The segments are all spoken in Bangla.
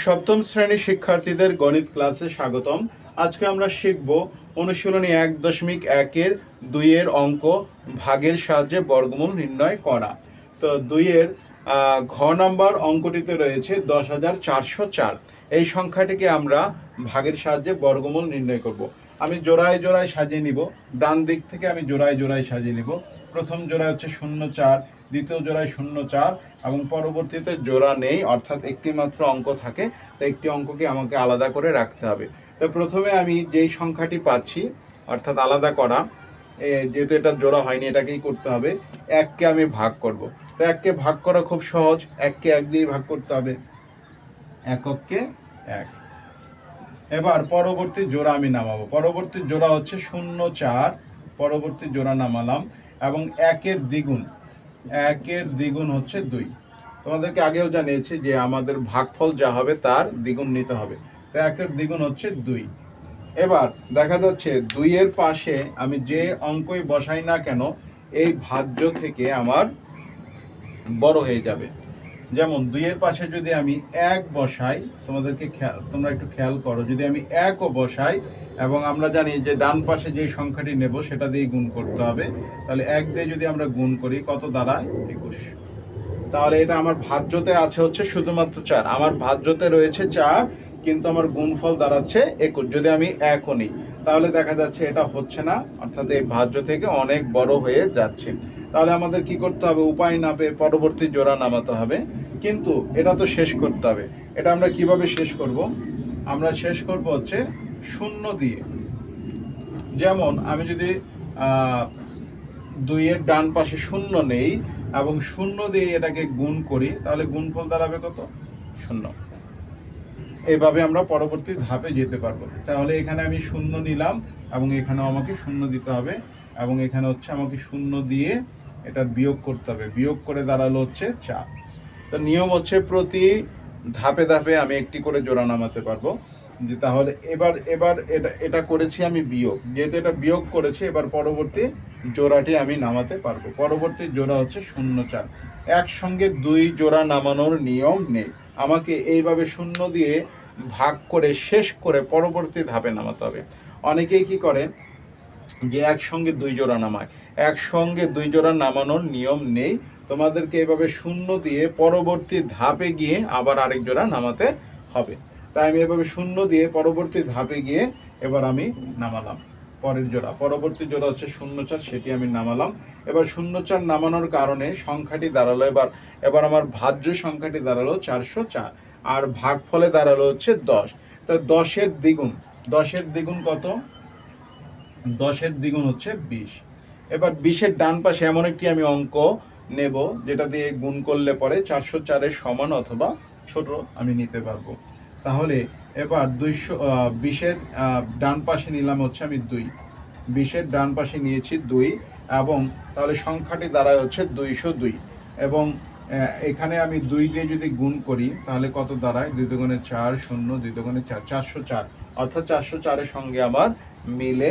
সপ্তম শ্রেণির শিক্ষার্থীদের গণিত ক্লাসে স্বাগতম। আজকে আমরা শিখব অনুশীলনী এক দশমিক একের দুইয়ের অঙ্ক ভাগের সাহায্যে বর্গমূল নির্ণয় করা। তো দুইয়ের ঘ নাম্বার অঙ্কটিতে রয়েছে দশ হাজার চারশো চার। এই সংখ্যাটিকে আমরা ভাগের সাহায্যে বর্গমূল নির্ণয় করব। আমি জোড়ায় জোড়ায় সাজিয়ে নিব। ডান দিক থেকে আমি জোড়ায় জোড়ায় সাজিয়ে নিব। প্রথম জোড়ায় হচ্ছে শূন্য চার, দ্বিতীয় জোড়ায় শূন্য চার এবং পরবর্তীতে জোড়া নেই, অর্থাৎ একটি মাত্র অঙ্ক থাকে তো একটি অঙ্ককে আমাকে আলাদা করে রাখতে হবে। তো প্রথমে আমি যেই সংখ্যাটি পাচ্ছি, অর্থাৎ আলাদা করা যেহেতু এটা জোড়া হয়নি, এটাকেই করতে হবে, এককে আমি ভাগ করব। তো এককে ভাগ করা খুব সহজ, এককে এক দিয়ে ভাগ করতে হবে। একককে এক। এবার পরবর্তী জোড়া আমি নামাবো। পরবর্তী জোড়া হচ্ছে শূন্য চার, পরবর্তী জোড়া নামালাম, এবং একের দ্বিগুণ। একের দ্বিগুণ হচ্ছে দুই। তোমাদেরকে আগেও জানিয়েছি যে আমাদের ভাগফল যা হবে তার দ্বিগুণ নিতে হবে। তো একের দ্বিগুণ হচ্ছে দুই। এবার দেখা যাচ্ছে দুইয়ের পাশে আমি যে অঙ্কই বসাই না কেন, এই ভাজ্য থেকে আমার বড় হয়ে যাবে। যেমন দুইয়ের পাশে যদি আমি এক বসাই, তোমাদেরকে খেয়াল, তোমরা একটু খেয়াল করো, যদি আমি একও বসাই এবং আমরা জানি যে ডান পাশে যে সংখ্যাটি নেব সেটা দিয়ে গুণ করতে হবে, তাহলে এক দিয়ে যদি আমরা গুণ করি, কত দাঁড়ায়? একুশ। তাহলে এটা আমার ভাজ্যতে আছে হচ্ছে শুধুমাত্র চার। আমার ভাজ্যতে রয়েছে চার, কিন্তু আমার গুণফল দাঁড়াচ্ছে একুশ। যদি আমি একও নিই, তাহলে দেখা যাচ্ছে এটা হচ্ছে না, অর্থাৎ এই ভাজ্য থেকে অনেক বড় হয়ে যাচ্ছে। তাহলে আমাদের কি করতে হবে? উপায় না পেয়ে পরবর্তী জোড়া নামাতে হবে। কিন্তু এটা তো শেষ করতে হবে। এটা আমরা কীভাবে শেষ করব? আমরা শেষ করব হচ্ছে শূন্য দিয়ে। যেমন আমি যদি দুইয়ের ডান পাশে শূন্য নেই এবং শূন্য দিয়ে এটাকে গুণ করি, তাহলে গুণফল দাঁড়াবে কত? শূন্য। এভাবে আমরা পরবর্তী ধাপে যেতে পারব। তাহলে এখানে আমি শূন্য নিলাম এবং এখানেও আমাকে শূন্য দিতে হবে এবং এখানে হচ্ছে আমাকে শূন্য দিয়ে এটার বিয়োগ করতে হবে। বিয়োগ করে দাঁড়াল হচ্ছে চার। তো নিয়ম হচ্ছে প্রতি ধাপে ধাপে আমি একটি করে জোড়া নামাতে পারব। যে তাহলে এবার এবার এটা এটা করেছি আমি বিয়োগ। যেহেতু এটা বিয়োগ করেছি, এবার পরবর্তী জোড়াটি আমি নামাতে পারব। পরবর্তী জোড়া হচ্ছে শূন্য চার। একসঙ্গে দুই জোড়া নামানোর নিয়ম নেই। আমাকে এইভাবে শূন্য দিয়ে ভাগ করে, শেষ করে পরবর্তী ধাপে নামাতে হবে। অনেকেই কি করে যে একসঙ্গে দুই জোড়া নামায়। একসঙ্গে দুই জোড়া নামানোর নিয়ম নেই। তোমাদেরকে এভাবে শূন্য দিয়ে পরবর্তী ধাপে গিয়ে আবার আরেক জোড়া নামাতে হবে। তাই আমি এভাবে শূন্য দিয়ে পরবর্তী ধাপে গিয়ে এবার আমি নামালাম। পরের জোড়া। পরবর্তী জোড়া হচ্ছে শূন্য চার সেটি আমি নামালাম। এবার শূন্য চার নামানোর কারণে সংখ্যাটি দাঁড়াল এবার। এবার আমার ভাজ্য সংখ্যাটি দাঁড়াল চারশো চার। আর ভাগফলে দাঁড়াল হচ্ছে দশ। তা দশের দ্বিগুণ। দশের দ্বিগুণ কত? দশের দ্বিগুণ হচ্ছে বিশ। এবার বিশের ডান পাশে এমন একটি আমি অঙ্ক নেব, যেটা দিয়ে গুণ করলে পরে চারশো চারের সমান অথবা ছোট আমি নিতে পারব। তাহলে এবার দুইশো বিশের ডান পাশে নিলাম হচ্ছে আমি দুই। বিশের ডান পাশে নিয়েছি দুই এবং তাহলে সংখ্যাটি দাঁড়ায় হচ্ছে দুইশো দুই এবং এখানে আমি দুই দিয়ে যদি গুণ করি, তাহলে কত দাঁড়ায়? দুই দুগুণে চার শূন্য, দুই দুগুণে চার, চারশো চার। অর্থাৎ চারশো চারের সঙ্গে আমার মিলে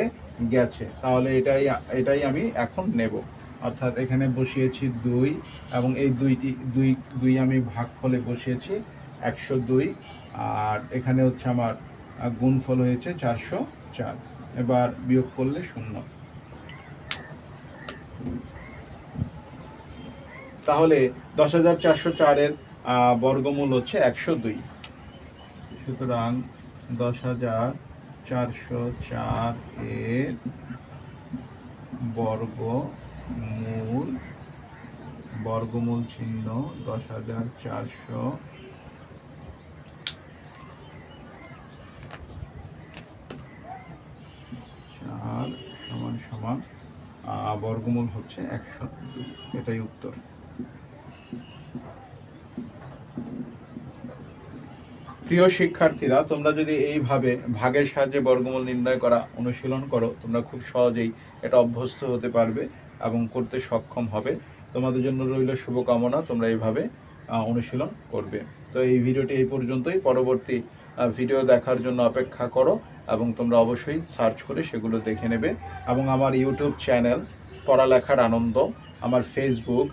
গেছে, তাহলে এটাই এটাই আমি এখন নেব। অর্থাৎ এখানে বসিয়েছি দুই এবং এই দুইটি, দুই দুই আমি ভাগ ফলে বসিয়েছি একশো দুই, আর এখানে হচ্ছে আমার গুণফল হয়েছে চারশো চার। এবার বিয়োগ করলে শূন্য। তাহলে দশ হাজার চারশো চারের বর্গমূল হচ্ছে একশো দুই। সুতরাং দশ হাজার চারশো চার এর বর্গমূল বর্গমূল চিহ্ন দশ হাজার চারশো। চার সমান সমান বর্গমূল হচ্ছে একশো এটাই উত্তর। প্রিয় শিক্ষার্থীরা, তোমরা যদি এইভাবে ভাগের সাহায্যে বর্গমূল নির্ণয় করা, অনুশীলন করো, তোমরা খুব সহজেই এটা অভ্যস্ত হতে পারবে এবং করতে সক্ষম হবে। তোমাদের জন্য রইল শুভকামনা, তোমরা এইভাবে অনুশীলন করবে। তো এই ভিডিওটি এই পর্যন্তই। পরবর্তী ভিডিও দেখার জন্য অপেক্ষা করো এবং তোমরা অবশ্যই সার্চ করে সেগুলো দেখে নেবে। এবং আমার ইউটিউব চ্যানেল, পড়ালেখার আনন্দ, আমার ফেসবুক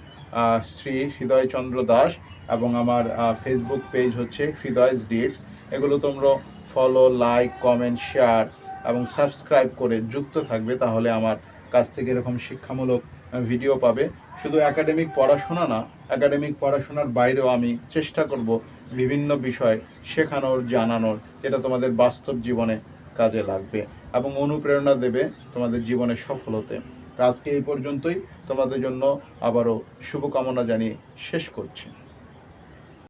শ্রী হৃদয়চন্দ্র দাস এবং আমার ফেসবুক পেজ হচ্ছে ফিদয়েস ডিটস এগুলো তোমরা ফলো লাইক কমেন্ট শেয়ার এবং সাবস্ক্রাইব করে যুক্ত থাকবে, তাহলে আমার কাছ থেকে এরকম শিক্ষামূলক ভিডিও পাবে। শুধু একাডেমিক পড়াশোনা না একাডেমিক পড়াশোনার বাইরেও আমি চেষ্টা করব বিভিন্ন বিষয় শেখানোর, জানানোর, যেটা তোমাদের বাস্তব জীবনে কাজে লাগবে এবং অনুপ্রেরণা দেবে তোমাদের জীবনে সফল হতে তো আজকে এই পর্যন্তই। তোমাদের জন্য আবারও শুভকামনা জানিয়ে শেষ করছি।